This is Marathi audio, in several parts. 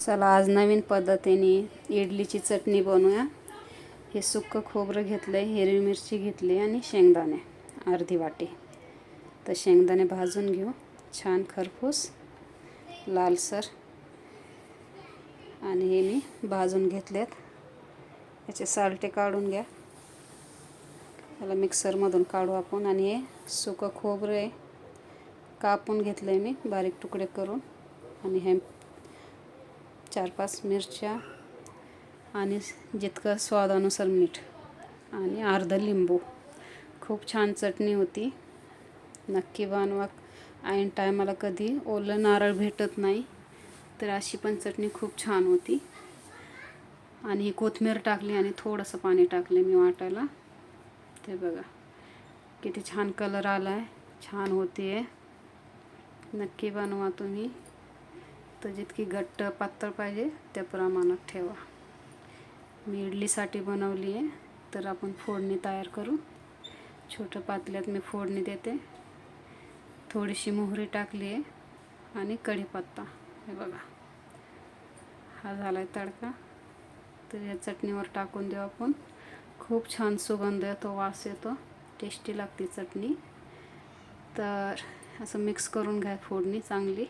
चला आज नवीन पद्धतीने इडलीची चटणी बनवूया. हे सुक्कं खोबरं घेतलं आहे हिरवी मिरची घेतली आणि शेंगदाणे अर्धी वाटी. तर शेंगदाणे भाजून घेऊ. छान खरपूस लालसर आणि हे मी भाजून घेतलेत. याचे सालटे काढून घ्या. याला मिक्सरमधून काढू आपण. आणि हे सुकं खोबरं आहे. कापून घेतलं आहे मी बारीक तुकडे करून. आणि हे चार पाच मिरच्या आणि जितकं स्वादानुसार मीठ आणि अर्धं लिंबू. खूप छान चटणी होती. नक्की बनवा. ऐन टायमाला कधी ओलं नारळ भेटत नाही तर अशी पण चटणी खूप छान होती. आणि ही कोथमीर टाकली आणि थोडंसं पाणी टाकले मी वाटायला. ते बघा किती छान कलर आला आहे छान होते आहे नक्की बनवा तुम्ही. तर जितकी घट्ट पातळ पाहिजे त्या प्रमाणात ठेवा. मी इडलीसाठी बनवली आहे तर आपण फोडणी तयार करू. छोट्या पातल्यात मी फोडणी देते. थोडीशी मोहरी टाकली आहे आणि कढीपत्ता. हे बघा. हा झाला आहे तडका. तर या चटणीवर टाकून देऊ आपण. खूप छान सुगंध येतो वास येतो. टेस्टी लागते चटणी. तर असं मिक्स करून घ्या फोडणी चांगली.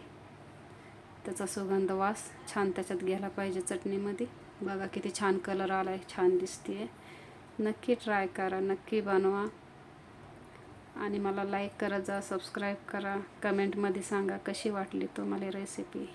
त्याचा सुगंध वास छान त्याच्यात घ्यायला पाहिजे चटणीमध्ये. बघा किती छान कलर आला आहे छान दिसते नक्की ट्राय करा नक्की बनवा. आणि मला लाईक करत जा सबस्क्राईब करा कमेंटमध्ये सांगा कशी वाटली तुम्हाला रेसिपी